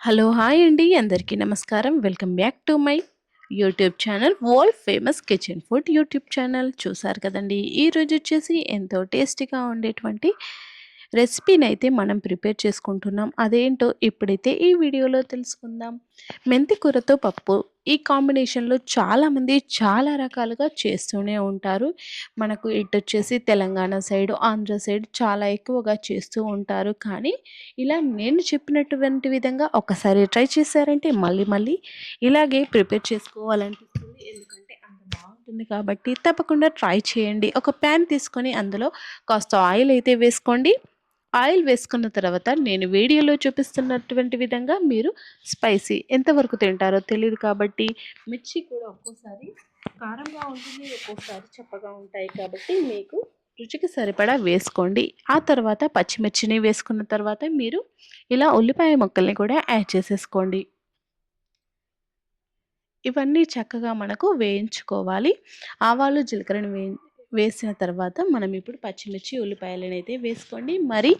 Hello hi అండి. అందరికీ నమస్కారం. Welcome back to my YouTube channel world famous kitchen food YouTube channel. చూసారు కదండి ఈరోజు వచ్చేసి ఎంతో టేస్టీగా ఉండేటువంటి రెసిపీని అయితే మనం ప్రిపేర్ చేసుకుంటున్నాం. అదేంటో ఇప్పుడైతే ఈ వీడియోలో తెలుసుకుందాం. మెంతి కూరతో పప్పు ఈ కాంబినేషన్లో చాలామంది చాలా రకాలుగా చేస్తూనే ఉంటారు. మనకు ఇటు వచ్చేసి తెలంగాణ సైడ్ ఆంధ్ర సైడ్ చాలా ఎక్కువగా చేస్తూ ఉంటారు. కానీ ఇలా నేను చెప్పినటువంటి విధంగా ఒకసారి ట్రై చేశారంటే మళ్ళీ మళ్ళీ ఇలాగే ప్రిపేర్ చేసుకోవాలనిపిస్తుంది. ఎందుకంటే అంత బాగుంటుంది కాబట్టి తప్పకుండా ట్రై చేయండి. ఒక ప్యాన్ తీసుకొని అందులో కాస్త ఆయిల్ అయితే వేసుకోండి. ఆయిల్ వేసుకున్న తర్వాత నేను వీడియోలో చూపిస్తున్నటువంటి విధంగా మీరు స్పైసీ ఎంతవరకు తింటారో తెలియదు కాబట్టి మిర్చి కూడా ఒక్కోసారి కారంగా ఉంటుంది ఒక్కోసారి చప్పగా ఉంటాయి కాబట్టి మీకు రుచికి సరిపడా వేసుకోండి. ఆ తర్వాత పచ్చిమిర్చిని వేసుకున్న తర్వాత మీరు ఇలా ఉల్లిపాయ ముక్కల్ని కూడా యాడ్ చేసేసుకోండి. ఇవన్నీ చక్కగా మనకు వేయించుకోవాలి. ఆవాలు జీలకర్రని వేయి వేసిన తర్వాత మనం ఇప్పుడు పచ్చిమిర్చి ఉల్లిపాయలను అయితే వేసుకోండి. మరి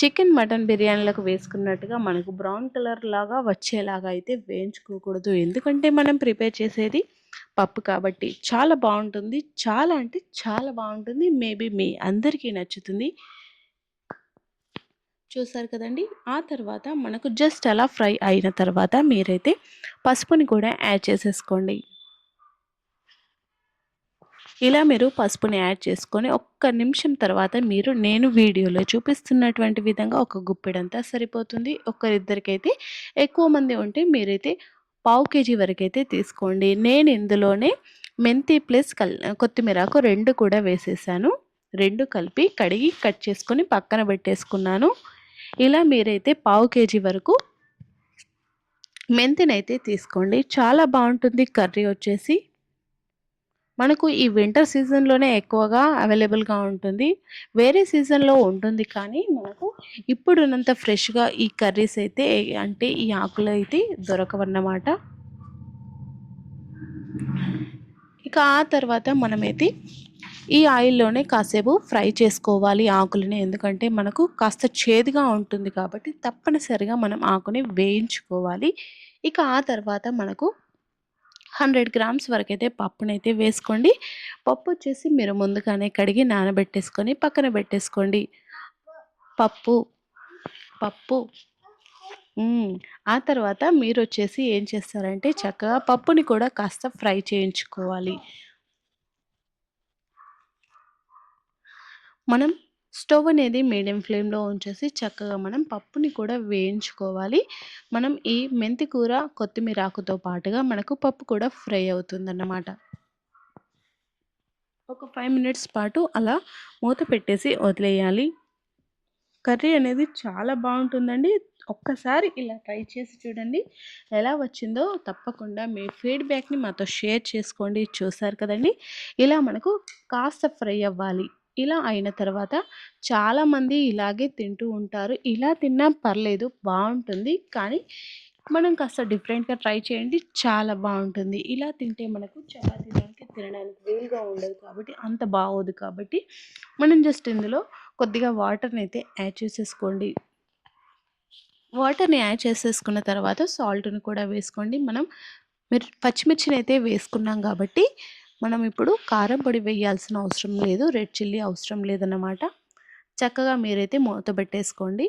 చికెన్ మటన్ బిర్యానీలకు వేసుకున్నట్టుగా మనకు బ్రౌన్ కలర్ లాగా వచ్చేలాగా అయితే వేయించుకోకూడదు. ఎందుకంటే మనం ప్రిపేర్ చేసేది పప్పు కాబట్టి చాలా బాగుంటుంది. చాలా అంటే చాలా బాగుంటుంది. మేబీ మీ అందరికీ నచ్చుతుంది. చూసారు కదండి? ఆ తర్వాత మనకు జస్ట్ అలా ఫ్రై అయిన తర్వాత మీరైతే పసుపుని కూడా యాడ్ చేసేసుకోండి. ఇలా మీరు పసుపుని యాడ్ చేసుకొని ఒక్క నిమిషం తర్వాత మీరు నేను వీడియోలో చూపిస్తున్నటువంటి విధంగా ఒక గుప్పెడంతా సరిపోతుంది. ఒక్కరిద్దరికైతే ఎక్కువ మంది ఉంటే మీరైతే పావు కేజీ వరకు అయితే తీసుకోండి. నేను ఇందులోనే మెంతి ప్లస్ కల్ కొత్తిమీరకు రెండు కూడా వేసేసాను. రెండు కలిపి కడిగి కట్ చేసుకొని పక్కన పెట్టేసుకున్నాను. ఇలా మీరైతే పావు కేజీ వరకు మెంతినైతే తీసుకోండి. చాలా బాగుంటుంది కర్రీ వచ్చేసి. మనకు ఈ వింటర్ సీజన్లోనే ఎక్కువగా అవైలబుల్గా ఉంటుంది. వేరే సీజన్లో ఉంటుంది కానీ మనకు ఇప్పుడున్నంత ఫ్రెష్గా ఈ కర్రీస్ అయితే అంటే ఈ ఆకులు అయితే దొరకవన్నమాట. ఇక ఆ తర్వాత మనమైతే ఈ ఆయిల్లోనే కాసేపు ఫ్రై చేసుకోవాలి ఆకులని. ఎందుకంటే మనకు కాస్త చేదుగా ఉంటుంది కాబట్టి తప్పనిసరిగా మనం ఆకుని వేయించుకోవాలి. ఇక ఆ తర్వాత మనకు హండ్రెడ్ గ్రామ్స్ వరకు అయితే పప్పునైతే వేసుకోండి. పప్పు వచ్చేసి మీరు ముందుగానే కడిగి నానబెట్టేసుకొని పక్కన పెట్టేసుకోండి. పప్పు పప్పు. ఆ తర్వాత మీరు వచ్చేసి ఏం చేస్తారంటే చక్కగా పప్పుని కూడా కాస్త ఫ్రై చేయించుకోవాలి. మనం స్టవ్ అనేది మీడియం ఫ్లేమ్లో ఉంచేసి చక్కగా మనం పప్పుని కూడా వేయించుకోవాలి. మనం ఈ మెంతి కూర కొత్తిమీర ఆకుతో పాటుగా మనకు పప్పు కూడా ఫ్రై అవుతుందన్నమాట. ఒక ఫైవ్ మినిట్స్ పాటు అలా మూత పెట్టేసి వదిలేయాలి. కర్రీ అనేది చాలా బాగుంటుందండి. ఒక్కసారి ఇలా ట్రై చేసి చూడండి. ఎలా వచ్చిందో తప్పకుండా మీ ఫీడ్బ్యాక్ని మాతో షేర్ చేసుకోండి. చూసారు కదండి? ఇలా మనకు కాస్త ఫ్రై అవ్వాలి. ఇలా అయిన తర్వాత చాలామంది ఇలాగే తింటూ ఉంటారు. ఇలా తిన్నా పర్లేదు బాగుంటుంది. కానీ మనం కాస్త డిఫరెంట్గా ట్రై చేయండి చాలా బాగుంటుంది. ఇలా తింటే మనకు చాలా తినడానికి తినడానికి వీలుగా ఉండదు కాబట్టి అంత బాగోదు కాబట్టి మనం జస్ట్ ఇందులో కొద్దిగా వాటర్ని అయితే యాడ్ చేసేసుకోండి. వాటర్ని యాడ్ చేసేసుకున్న తర్వాత సాల్ట్ని కూడా వేసుకోండి. మనం మిర్ పచ్చిమిర్చిని అయితే వేసుకున్నాం కాబట్టి మనం ఇప్పుడు కారం పొడి వేయాల్సిన అవసరం లేదు రెడ్ చిల్లీ అవసరం లేదన్నమాట. చక్కగా మీరైతే మూత పెట్టేసుకోండి.